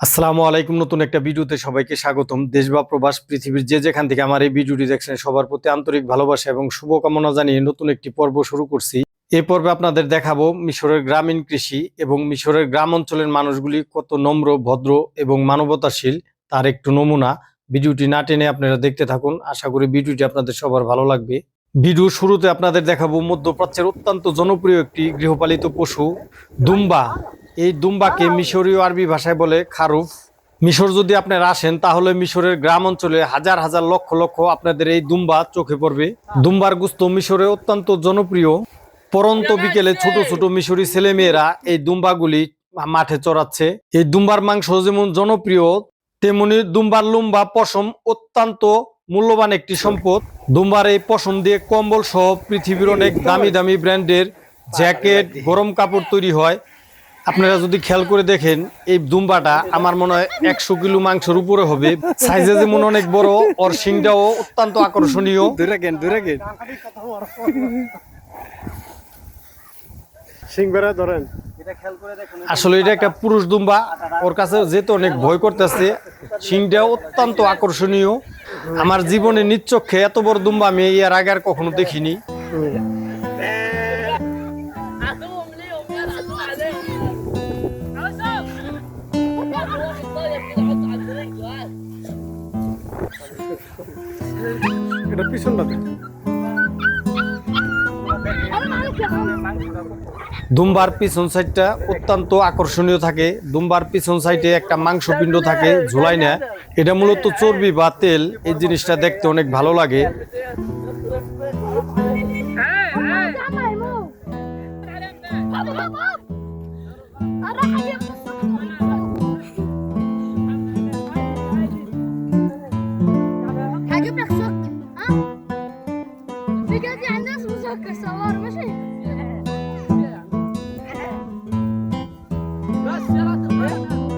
আসসালামু আলাইকুম। নতুন একটা ভিডিওতে সবাইকে স্বাগতম। দেশ বা প্রবাস, পৃথিবীর যে যেখান থেকে আমার এই ভিডিওটি দেখছেন, সবার প্রতি আন্তরিক ভালোবাসা এবং শুভকামনা জানিয়ে নতুন একটি পর্ব শুরু করছি। এ পর্বে আপনাদের দেখাবো মিশরের গ্রামীণ কৃষি এবং মিশরের গ্রাম অঞ্চলের মানুষগুলি কত নম্র, ভদ্র এবং মানবতাশীল, তার একটু নমুনা ভিডিওটি না টেনে আপনারা দেখতে থাকুন। আশা করি ভিডিওটি আপনাদের সবার ভালো লাগবে। ভিডিও শুরুতে আপনাদের দেখাবো মধ্যপ্রাচ্যের অত্যন্ত জনপ্রিয় একটি গৃহপালিত পশু, দুম্বা। এই দুম্বাকে মিশরীয় আরবি ভাষায় বলে খারুফ। মিশর যদি আপনারা আসেন তাহলে মিশরের গ্রাম অঞ্চলে হাজার হাজার লক্ষ লক্ষ আপনাদের এই দুম্বা চোখে পড়বে। দুম্বার গুস্ত মিশরে অত্যন্ত জনপ্রিয়। পরন্ত বিকেলে ছোট ছোট মিশরি ছেলেমেয়েরা এই দুম্বাগুলি মাঠে চড়াচ্ছে। এই দুম্বার মাংস যেমন জনপ্রিয় তেমনি দুম্বার লুম্বা পশম অত্যন্ত মূল্যবান একটি সম্পদ। দুম্বার এই পশম দিয়ে কম্বল সহ পৃথিবীর অনেক দামি দামি ব্র্যান্ডের জ্যাকেট গরম কাপড় তৈরি হয়। আপনারা যদি খেয়াল করে দেখেন এই দুম্বাটা আমার মনে হয় একশো কিলো মাংসের উপরে হবে। সাইজে যেমন অনেক বড় ওর শিংটাও অত্যন্ত আকর্ষণীয়। দূরে গেন ধরেন। আসলে এটা একটা পুরুষ দুম্বা ওর কাছে যেতে অনেক ভয় করতেছে শিংটাও অত্যন্ত আকর্ষণীয়। আমার জীবনে নিচ্চক্ষে এত বড় দুম্বা আমি এর আগে আর কখনো দেখিনি। দুম্বার পিছন সাইডটা অত্যন্ত আকর্ষণীয় থাকে। দুমবার পিছন সাইডে একটা মাংসপিণ্ড থাকে ঝুলাই না। এটা মূলত চর্বি বা তেল, এই জিনিসটা দেখতে অনেক ভালো লাগে।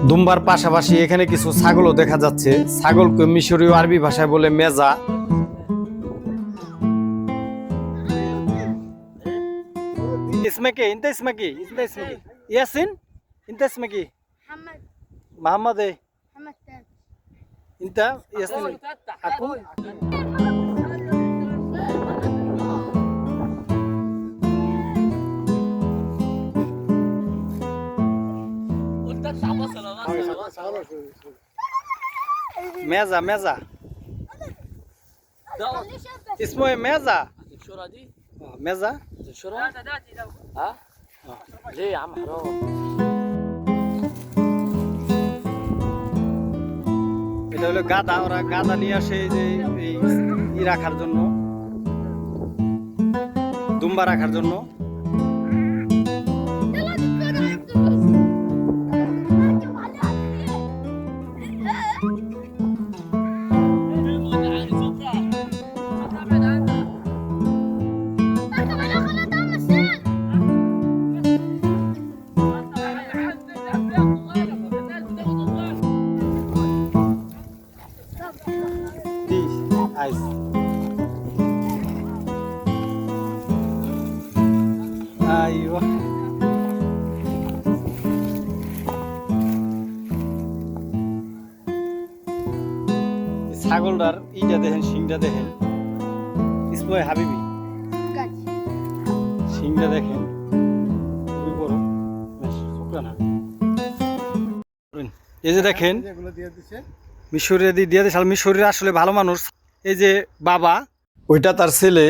দুম্বার পাশাপাশি এখানে কিছু ছাগলও দেখা যাচ্ছে। ছাগলকে মিশরীয় আরবি ভাষায় বলে মেজা। ইসমাকি ইনতে ইসমাকি ইনতে ইয়াসিন ইনতে ইসমাকি মোহাম্মদ। মোহাম্মদ। মেজা মেজা। মেজা। মেজা? এটা হলো গাদা, ওরা গাদা নিয়ে আসে যে, এই রাখার জন্য। দুম্বা রাখার জন্য। Eyvah. ছাগলটার ইটা দেখেন সিংটা দেখেন। ইসময় হাবিবি। সিংটা দেখেন এই যে দেখেন মিশরে দিয়ে দিয়েছে মিশরের আসলে ভালো মানুষ। এই যে বাবা ওইটা তার ছেলে।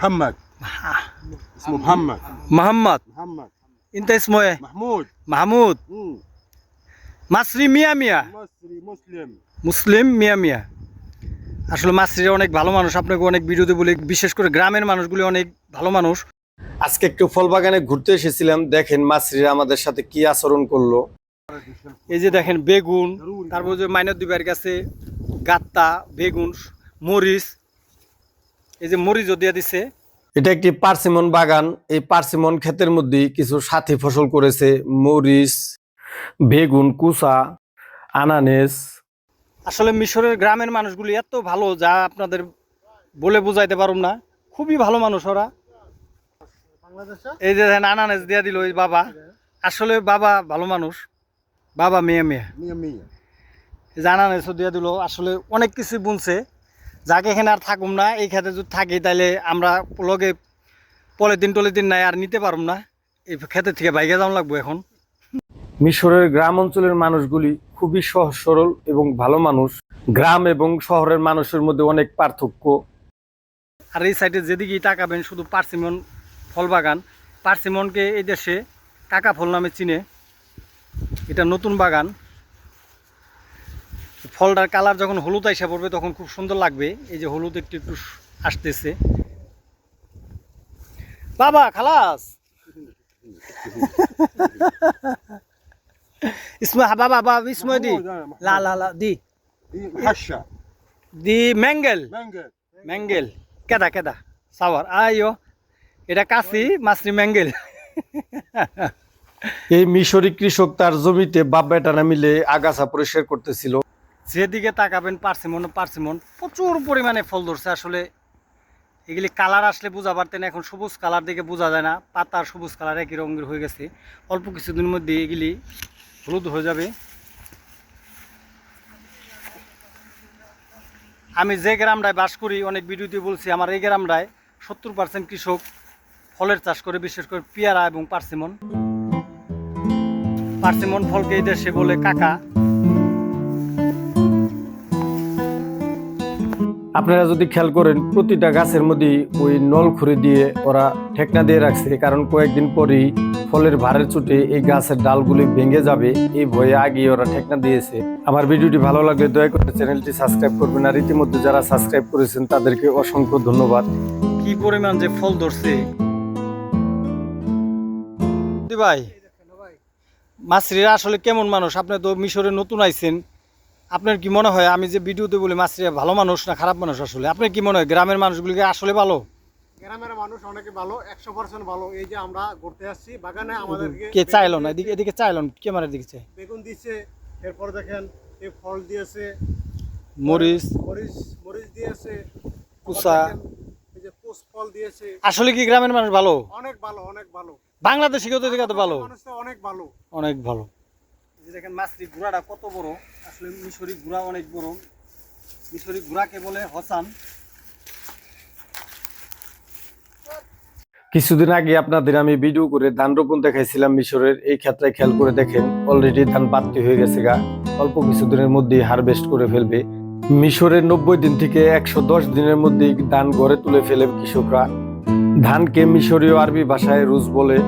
হাম্মাক। اسمه محمد মোহাম্মদ محمد ইন্তা ইসময়ে محمود মাহমুদ مم. মাসরি মিয়া মিয়া مصري مسلم মুসলিম মিয়া মিয়া আসলে মাসরিরা অনেক ভালো মানুষ আপনাকে অনেক ভিডিওতে বলি বিশেষ করে গ্রামের মানুষগুলি অনেক ভালো মানুষ আজকে একটু ফল বাগানে ঘুরতে এসেছিলাম দেখেন মাসরিরা আমাদের সাথে কি আচরণ করলো এই যে দেখেন বেগুন তারপর যে মাইনার দুবার কাছে গাত্তা বেগুন মরিচ এই যে মরিচও দিয়ে দিছে এটা একটি পার্সিমন বাগান। এই পার্সিমন ক্ষেতের মধ্যে কিছু সাথী ফসল করেছে। মরিচ বেগুন কুচা আনানেস। আসলে মিশরের গ্রামের মানুষগুলি এত ভালো যা আপনাদের বলে বুঝাইতে পারুম না। খুবই ভালো মানুষ ওরা। এই যে দেখেন আনানেস দিয়া দিল ওই বাবা। আসলে বাবা ভালো মানুষ। বাবা মেয়ে মেয়ে। mia. জানা নেই সদিয়া দিল। আসলে অনেক কিছু বুনছে। যাকে এখানে আর থাকুম না এই খেতে যদি থাকি তাহলে আমরা লগে পলিদিন টলিদিন নাই আর নিতে পারুম না। এই খেতে থেকে বাইকে যাওয়া লাগবো এখন। মিশরের গ্রাম অঞ্চলের মানুষগুলি খুবই সহজ সরল এবং ভালো মানুষ। গ্রাম এবং শহরের মানুষের মধ্যে অনেক পার্থক্য। আর এই সাইডে যেদিকেই তাকাবেন শুধু পার্সিমন ফল বাগান পার্সিমনকে এই দেশে কাকা ফল নামে চিনে। এটা নতুন বাগান। ফলটার কালার যখন হলুদ আইসা পড়বে তখন খুব সুন্দর লাগবে। এই যে হলুদ একটু একটু আসতেছে। বাবা খালাস! ইসময় বাবা বাবা ইসময় দি। লা লা লা দি। দি ম্যাঙ্গেল। ম্যাঙ্গেল। কেদা কেদা সাওয়ার। আইও। এটা কাশি মাছরি ম্যাঙ্গেল। এই মিশরি কৃষক তার জমিতে বাপ বেটারা মিলে আগাছা পরিষ্কার করতেছিল। যেদিকে তাকাবেন পার্সিমন পার্সিমন প্রচুর পরিমাণে ফল ধরছে। আসলে এগুলি কালার আসলে বোঝা পারতেন, এখন সবুজ কালার দেখে বোঝা যায় না। পাতার সবুজ কালার একই রঙের হয়ে গেছে। অল্প কিছুদিনের মধ্যে এগুলি হলুদ হয়ে যাবে। আমি যে গ্রামটায় বাস করি, অনেক ভিডিওতে বলছি, আমার এই গ্রামটায় সত্তর পার্সেন্ট কৃষক ফলের চাষ করে, বিশেষ করে পেয়ারা এবং পার্সিমন। পার্সিমন ফলকে এই দেশে বলে কাকা। আপনারা যদি খেয়াল করেন, প্রতিটা গাছের মধ্যে ওই নল খুঁড়ে দিয়ে ওরা ঠেকনা দিয়ে রাখছে, কারণ কয়েকদিন পরেই ফলের ভারের চুটে এই গাছের ডালগুলি ভেঙে যাবে, এই ভয়ে আগে ওরা ঠেকনা দিয়েছে। আমার ভিডিওটি ভালো লাগলে দয়া করে চ্যানেলটি সাবস্ক্রাইব করবেন, আর ইতিমধ্যে যারা সাবস্ক্রাইব করেছেন, তাদেরকে অসংখ্য ধন্যবাদ। কি পরিমাণ যে ফল ধরছে। ভাই, মাছরিরা আসলে কেমন মানুষ? আপনি তো মিশরে নতুন আইছেন। আপনার কি মনে হয় আমি যে ভিডিওতে বলি মাছরিয়া ভালো মানুষ না খারাপ মানুষ আসলে? আপনার কি মনে হয় গ্রামের মানুষগুলিকে আসলে ভালো? গ্রামের মানুষ অনেকে ভালো একশো পার্সেন্ট ভালো। এই যে আমরা ঘুরতে আসছি বাগানে আমাদেরকে কে চাইলো না? এদিকে এদিকে চাইলো ক্যামেরার দিকে চাই। বেগুন দিচ্ছে এরপর দেখেন এই ফল দিয়েছে। মরিচ। মরিচ মরিচ দিয়েছে। কুসা। এই যে পুষ ফল দিয়েছে। আসলে কি গ্রামের মানুষ ভালো? অনেক ভালো অনেক ভালো। বাংলাদেশি কত তো ভালো। অনেক ভালো। অনেক ভালো। যে দেখেন মাছরি ঘোড়াটা কত বড়? আসলে মিশরি ঘোড়া অনেক বড়। মিশরি ঘোড়াকে বলে হসান। কিছুদিন আগে আপনাদের আমি ভিডিও করে ধান রোপণ দেখাইছিলাম মিশরের। এই ক্ষেত্রে খেয়াল করে দেখেন অলরেডি ধান বাড়তি হয়ে গেছে গা। অল্প কিছুদিনের মধ্যেই হারভেস্ট করে ফেলবে। মিশরের নব্বই দিন থেকে একশো দশ দিনের মধ্যেই ধান গড়ে তুলে ফেলে কৃষকরা। ধানকে মিশরীয় আরবি ভাষায় রুজ বলে।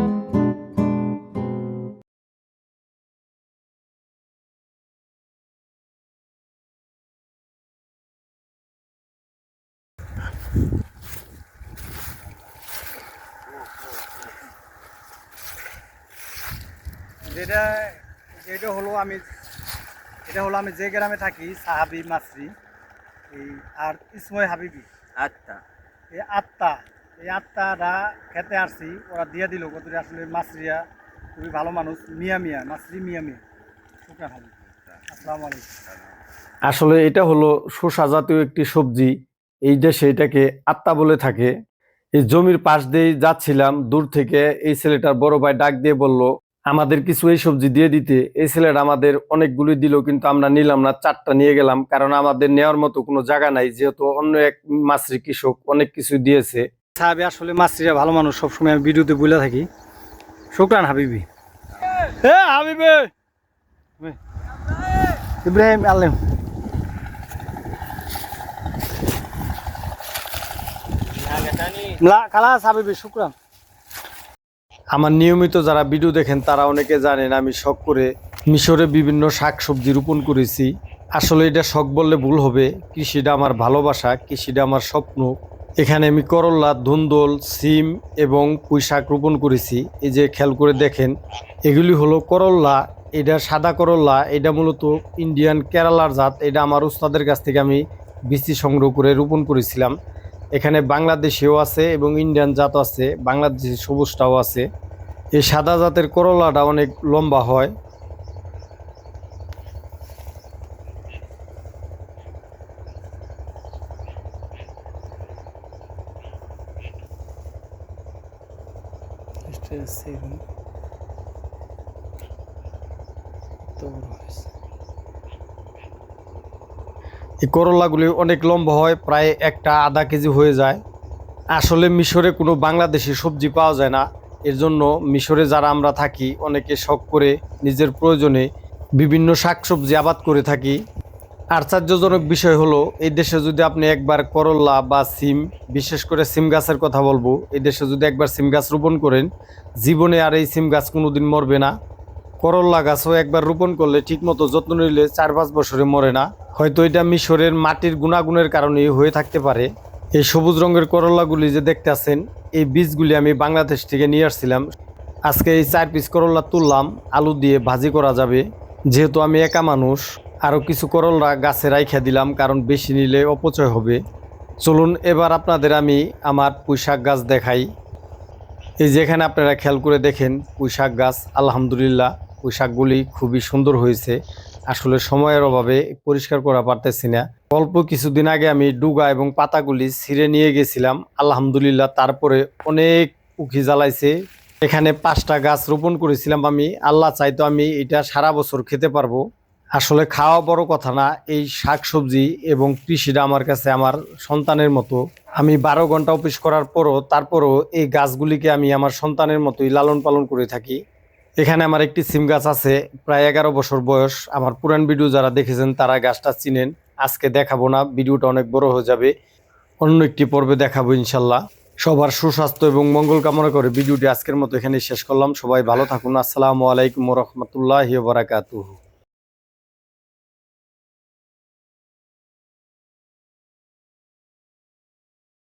যেটা যেটা হলো আমি এটা হলো আমি যে গ্রামে থাকি সাহাবি মাসরি এই আর ইসময় হাবিবি। আচ্ছা এই আত্মা এই আত্মারা খেতে আসছি ওরা দিয়ে দিল কতটি আসলে মাসরিয়া খুবই ভালো মানুষ মিয়া মিয়া মাসরি মিয়া মিয়া। শুক্রান হাবিব। আসসালামু আলাইকুম। আসলে এটা হলো শসা জাতীয় একটি সবজি। এই দেশে এটাকে আত্মা বলে থাকে। এই জমির পাশ দিয়ে যাচ্ছিলাম দূর থেকে এই ছেলেটার বড় ভাই ডাক দিয়ে বলল আমাদের কিছু এই সবজি দিয়ে দিতে। এই ছেলেটা আমাদের অনেকগুলি দিল কিন্তু আমরা নিলাম না চারটা নিয়ে গেলাম কারণ আমাদের নেওয়ার মতো কোনো জায়গা নাই যেহেতু অন্য এক মাছরি কৃষক অনেক কিছু দিয়েছে। সাহাবি আসলে মাছরিরা ভালো মানুষ সবসময় আমি ভিডিওতে বলে থাকি। শুক্রান হাবিবি। এ হাবিবে! ইব্রাহিম আলেম। লা খালাস হাবিবি শুক্রান। আমার নিয়মিত যারা ভিডিও দেখেন, তারা অনেকে জানেন আমি শখ করে মিশরে বিভিন্ন শাক সবজি রোপণ করেছি। আসলে এটা শখ বললে ভুল হবে। কৃষিটা আমার ভালোবাসা, কৃষিটা আমার স্বপ্ন। এখানে আমি করল্লা ধুন্দল, সিম এবং পুঁই শাক রোপণ করেছি। এই যে খেয়াল করে দেখেন, এগুলি হলো করল্লা এটা সাদা করল্লা এটা মূলত ইন্ডিয়ান কেরালার জাত, এটা আমার উস্তাদের কাছ থেকে আমি বীজ সংগ্রহ করে রোপণ করেছিলাম। এখানে বাংলাদেশিও আছে এবং ইন্ডিয়ান জাত আছে, বাংলাদেশি সবুজটাও আছে। এই সাদা জাতের করলাটা অনেক লম্বা হয়। তো হয়েছে এই করলাগুলি অনেক লম্বা হয়, প্রায় একটা আধা কেজি হয়ে যায়। আসলে মিশরে কোনো বাংলাদেশি সবজি পাওয়া যায় না। এর জন্য মিশরে যারা আমরা থাকি, অনেকে শখ করে নিজের প্রয়োজনে বিভিন্ন শাকসবজি আবাদ করে থাকি। আশ্চর্যজনক বিষয় হলো, এই দেশে যদি আপনি একবার করল্লা বা সিম, বিশেষ করে সিম গাছের কথা বলব, এই দেশে যদি একবার সিম গাছ রোপণ করেন, জীবনে আর এই সিম গাছ কোনোদিন মরবে না। করল্লা গাছও একবার রোপণ করলে ঠিকমতো যত্ন নিলে চার পাঁচ বছরে মরে না। হয়তো এটা মিশরের মাটির গুণাগুণের কারণেই হয়ে থাকতে পারে। এই সবুজ রঙের করল্লাগুলি যে দেখতে আছেন এই বীজগুলি আমি বাংলাদেশ থেকে নিয়ে আসছিলাম। আজকে এই চার পিস করল্লা তুললাম, আলু দিয়ে ভাজি করা যাবে। যেহেতু আমি একা মানুষ, আরও কিছু করল্লা গাছে রাইখা দিলাম, কারণ বেশি নিলে অপচয় হবে। চলুন এবার আপনাদের আমি আমার পুঁইশাক গাছ দেখাই। এই যেখানে আপনারা খেয়াল করে দেখেন, পুঁইশাক গাছ, আলহামদুলিল্লাহ। পুঁইশাকগুলি খুবই সুন্দর হয়েছে। আসলে সময়ের অভাবে পরিষ্কার করা পারতেছি না। অল্প কিছুদিন আগে আমি ডুগা এবং পাতাগুলি ছিঁড়ে নিয়ে গেছিলাম। আলহামদুলিল্লাহ তারপরে অনেক উখি জ্বালাইছে। এখানে পাঁচটা গাছ রোপণ করেছিলাম আমি। আল্লাহ চাইতো আমি এটা সারা বছর খেতে পারব। আসলে খাওয়া বড় কথা না, এই শাক সবজি এবং কৃষিটা আমার কাছে আমার সন্তানের মতো। আমি বারো ঘণ্টা অফিস করার পরও, তারপরও এই গাছগুলিকে আমি আমার সন্তানের মতোই লালন পালন করে থাকি। এখানে আমার একটি সিম গাছ আছে, প্রায় এগারো বছর বয়স। আমার পুরান ভিডিও যারা দেখেছেন, তারা গাছটা চিনেন। আজকে দেখাবো না, ভিডিওটা অনেক বড় হয়ে যাবে। অন্য একটি পর্বে দেখাবো ইনশাল্লাহ। সবার সুস্বাস্থ্য এবং মঙ্গল কামনা করে ভিডিওটি আজকের মতো এখানে শেষ করলাম। সবাই ভালো থাকুন। আসসালামু আলাইকুম রহমতুল্লাহ বারাকাতুহু।